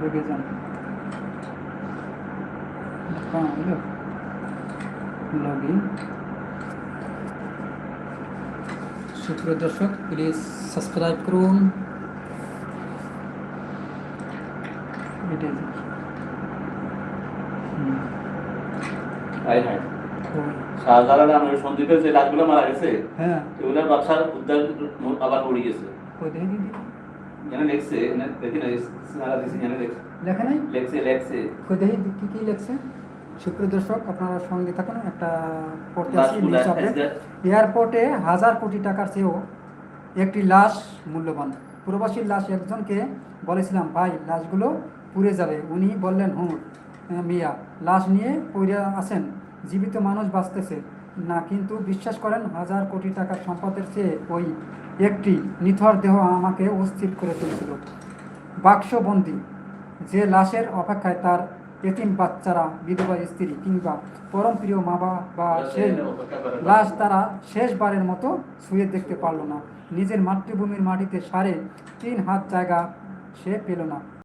বেগে যান হ্যাঁ হলো লগ ইন সুপ্রিয় দর্শক প্লিজ সাবস্ক্রাইব করুন এটাই হুম, হাই হাই ওই, শাহজালাল আমার সন্দীপের যে লাশগুলো মারা গেছে হ্যাঁ এগুলোর ব্যবসার উদ্ধার আবার উড়ে গেছে ওই দেখে দিদি এখানে লেখছে দেখি না স্নারা দিছি এখানে লেখছে লেখা নাই? লেখছে লেখছে। কই দেখি কি কি লেখছে? সুপ্রিয় দর্শক আপনারা সঙ্গে থাকুন একটা পড়তে আসি নিউজ আপডেট। এয়ারপোর্টে হাজার কোটি টাকার চেয়েও একটি লাশ মূল্যবান। প্রবাসীর লাশ একজনকে বলেছিলাম ভাই লাশগুলো পুড়ে যাবে। উনি বললেন আহ, মিয়া লাশ নিয়ে পড়ে আছেন। জীবিত মানুষ বাঁচতেছে। না কিন্তু বিশ্বাস করেন হাজার কোটি টাকার সম্পদের চেয়ে ওই একটি নিথর দেহ আমাকে অস্থির করে তুলেছিল। বাক্সবন্দি যে লাশের অপেক্ষায় তার এতিম বাচ্চারা বিধবা স্ত্রী কিংবা পরম প্রিয় মা বাবা বা সেই লাশ তারা শেষবারের মতো শুয়ে দেখতে পারল না। নিজের মাতৃভূমির মাটিতে সাড়ে তিন হাত জায়গা সে পেল না।